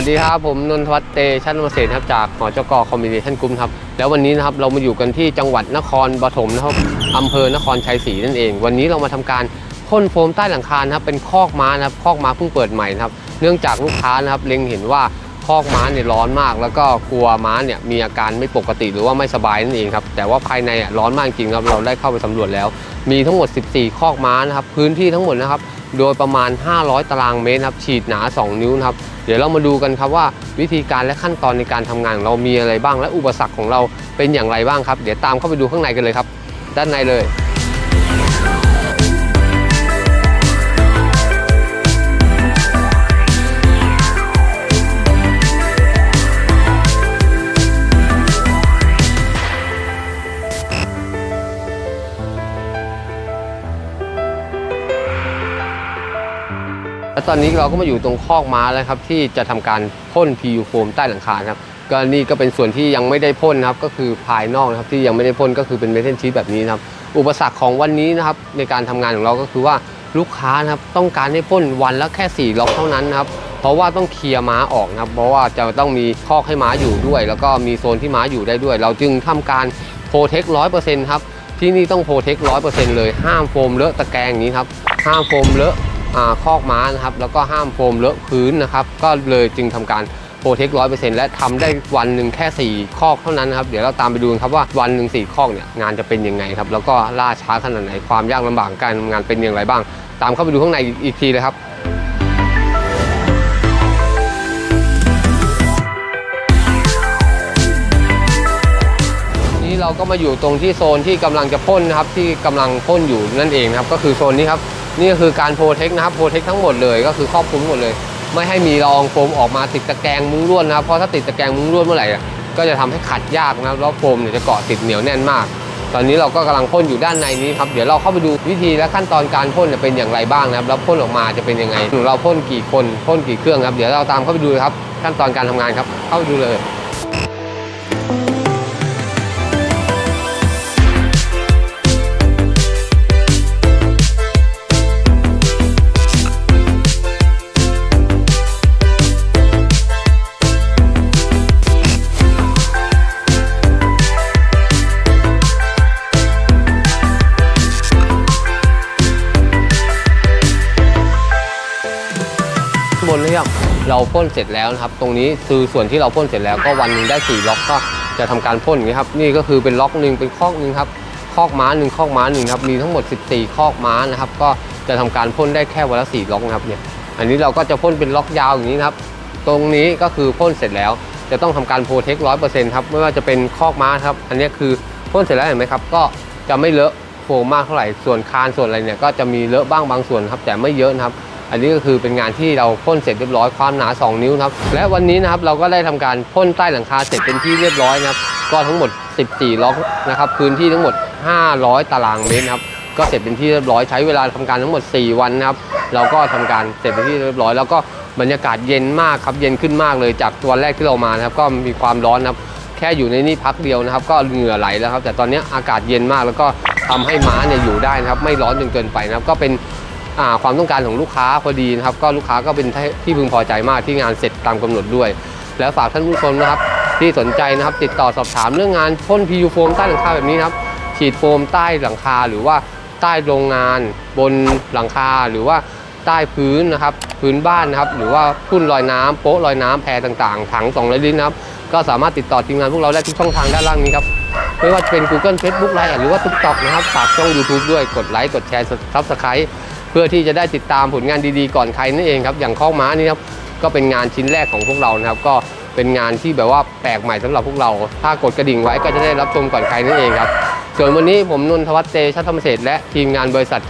วัสดีครับ ผมนนทวัฒน์เตชันเกษครับจากหอจกคอมบิเนชันกลุ่มครับแล้ววันนี้นะครับเรามาอยู่กันที่จังหวัดนครปฐมนะครับอำเภอนครชัยศรีนั่นเอง วันนี้เรามาทำการพ่นโฟมใต้หลังคานะครับเป็นคอกม้านะครับคอกม้าเพิ่งเปิดใหม่นะครับเนื่องจากลูกค้านะครับเล็งเห็นว่าคอกม้าเนี่ยร้อนมาก แล้วก็กลัวม้าเนี่ยมีอาการไม่ปกติหรือว่าไม่สบายนั่นเองครับแต่ว่าภายในร้อนมากจริงครับเราได้เข้าไปสำรวจแล้ว มีทั้งหมด 14 คอกม้านะครับพื้นที่ทั้งหมดนะครับ โดยประมาณ 500 ตารางเมตรครับฉีดหนา 2 นิ้วนะครับเดี๋ยวเรามาดูกันครับว่าวิธีการและขั้นตอนในการทำงานของเรามีอะไรบ้าง และอุปสรรคของเราเป็นอย่างไรบ้างครับ เดี๋ยวตามเข้าไปดูข้างในกันเลยครับ ด้านในเลย และตอนนี้เราก็มาอยู่ตรงคอกม้าแล้วครับที่จะทำการพ่น PU โฟมใต้หลังคาครับก็นี่ก็เป็นส่วนที่ยังไม่ได้พ่นนะครับก็คือภายนอกนะครับที่ยังไม่ได้พ่นก็คือเป็นเมทัลชีทแบบนี้นะครับอุปสรรคของวันนี้นะครับในการทำงานของเราก็คือว่าลูกค้านะครับต้องการให้พ่นวันละแค่4ล็อกเท่านั้นนะครับเพราะว่าต้องเคลียร์ม้าออกนะครับเพราะว่าจะต้องมีคอกให้ม้าอยู่ด้วย แล้วก็มีโซนที่ม้าอยู่ได้ด้วย เราจึงทำการโปรเทคร้อยเปอร์เซ็นต์ครับที่นี่ต้องโปรเทคร้อยเปอร์เซ็นต์เลยห้ามโฟมเลอะตะแกรงนี้ครับห้ามโฟมเลอะ คอกม้านะครับแล้วก็ห้ามโฟมเลอะพื้นนะครับก็เลยจึงทำการโปรเทคร้อยเปอร์เซ็นต์และทำได้วันหนึ่งแค่ 4 คอกเท่านั้นครับเดี๋ยวเราตามไปดูครับว่าวันหนึ่ง4คอกเนี่ยงานจะเป็นยังไงครับแล้วก็ล่าช้าขนาดไหนความยากลำบากการทำงานเป็นอย่างไรบ้าง ตามเข้าไปดูข้างในอีกทีเลยครับนี่เราก็มาอยู่ตรงที่โซนที่กำลังจะพ่นนะครับที่กำลังพ่นอยู่นั่นเองนะครับก็คือโซนนี้ครับ นี่ก็คือการโปรเทคนะครับโปรเทคทั้งหมดเลยก็คือครอบคลุมหมดเลย ไม่ให้มีละอองโฟมออกมาติดตะแกรงมุ้งลวดนะครับเพราะถ้าติดตะแกรงมุ้งลวดเมื่อไหร่ก็จะทำให้ขัดยากนะครับแล้วโฟมเนี่ยจะเกาะติดเหนียวแน่นมาก ตอนนี้เราก็กำลังพ่นอยู่ด้านในนี้ครับเดี๋ยวเราเข้าไปดูวิธีและขั้นตอนการพ่นเนี่ยเป็นอย่างไรบ้างนะครับแล้วพ่นออกมาจะเป็นยังไงเราพ่นกี่คนพ่นกี่เครื่องครับเดี๋ยวเราตามเข้าไปดูครับขั้นตอนการทำงานครับเข้าไปดูเลย เราพ่นเสร็จแล้วนะครับ ตรงนี้คือส่วนที่เราพ่นเสร็จแล้วก็วันหนึงได้4ล็อกก็จะทำการพ่นอย่างนี้ครับนี่ก็คือเป็นล็อกหนึ่งเป็นคอกหนึ่งครับคอกม้าหนึ่งคอกม้าหนึ่งครับมีทั้งหมด 14 คอกม้านะครับ ก็จะทำการพ่นได้แค่วันละ4ล็อกนะครับเนี่ยอันนี้เราก็จะพ่นเป็นล็อกยาวอย่างนี้นะครับ ตรงนี้ก็คือพ่นเสร็จแล้ว จะต้องทำการโปรเทคร้อยเปอร์เซ็นต์ครับไม่ว่าจะเป็นคอกม้าครับ อันนี้คือพ่นเสร็จแล้วเห็นไหมครับ ก็จะไม่เลอะโฟมมากเท่าไหร่ส่วนคานส่วนอะไรเนี่ยก็จะมีเลอะบ้างบางส่วนครับแต่ไม่เยอะนะครับ อันนี้ก็คือเป็นงานที่เราพ่นเสร็จเรียบร้อยความหนา 2 นิ้วครับ และวันนี้นะครับเราก็ได้ทำการพ่นใต้หลังคาเสร็จเป็นที่เรียบร้อยนะครับ ก็ทั้งหมด 14 ล็อกนะครับพื้นที่ทั้งหมด 500 ตารางเมตรครับก็เสร็จเป็นที่เรียบร้อยใช้เวลาทำการทั้งหมด 4 วันนะครับ เราก็ทำการเสร็จเป็นที่เรียบร้อย แล้วก็บรรยากาศเย็นมากครับเย็นขึ้นมากเลยจากวันแรกที่เรามานะครับ ก็มีความร้อนนะครับแค่อยู่ในนี่พักเดียวนะครับ ก็เหงื่อไหลแล้วครับ แต่ตอนนี้อากาศเย็นมากแล้วก็ทำให้ม้าเนี่ยอยู่ได้นะครับ ไม่ร้อนจนเกินไปนะครับ ก็เป็น ความต้องการของลูกค้าพอดีนะครับก็ลูกค้าก็เป็นที่พึงพอใจมากที่งานเสร็จตามกำหนดด้วย แล้วฝากท่านผู้ชมนะครับที่สนใจนะครับติดต่อสอบถามเรื่องงานพ่นพียูโฟมใต้หลังคาแบบนี้นะครับฉีดโฟมใต้หลังคาหรือว่าใต้โรงงาน บนหลังคาหรือว่าใต้พื้นนะครับพื้นบ้านนะครับหรือว่าทุ่นลอยน้ำโป๊ะลอยน้ำแพต่างๆ ถัง200ลิตรนะครับก็สามารถติดต่อทีมงานพวกเราได้ทุกช่องทางด้านล่างนี้ครับไม่ว่าจะเป็น Google Facebook Line หรือว่า TikTok นะครับฝากช่อง YouTube ด้วยกดไลค์กดแชร์ Subscribe เพื่อที่จะได้ติดตามผลงานดีๆ ก่อนใครนั่นเองครับอย่างข้องม้านี่ครับก็เป็นงานชิ้นแรกของพวกเรานะครับก็เป็นงานที่แบบว่าแปลกใหม่สำหรับพวกเรา ถ้ากดกระดิ่งไว้ก็จะได้รับชมก่อนใครนั่นเองครับส่วนวันนี้ผมนนทวัฒน์เตชะธรรมเศษและทีมงานบริษัท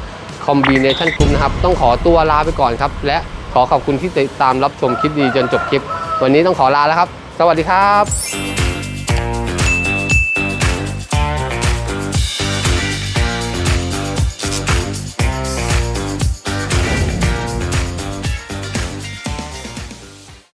Combination Group นะครับต้องขอตัวลาไปก่อนครับ และขอขอบคุณที่ติดตามรับชมคลิปดีจนจบคลิป วันนี้ต้องขอลาแล้วครับ สวัสดีครับ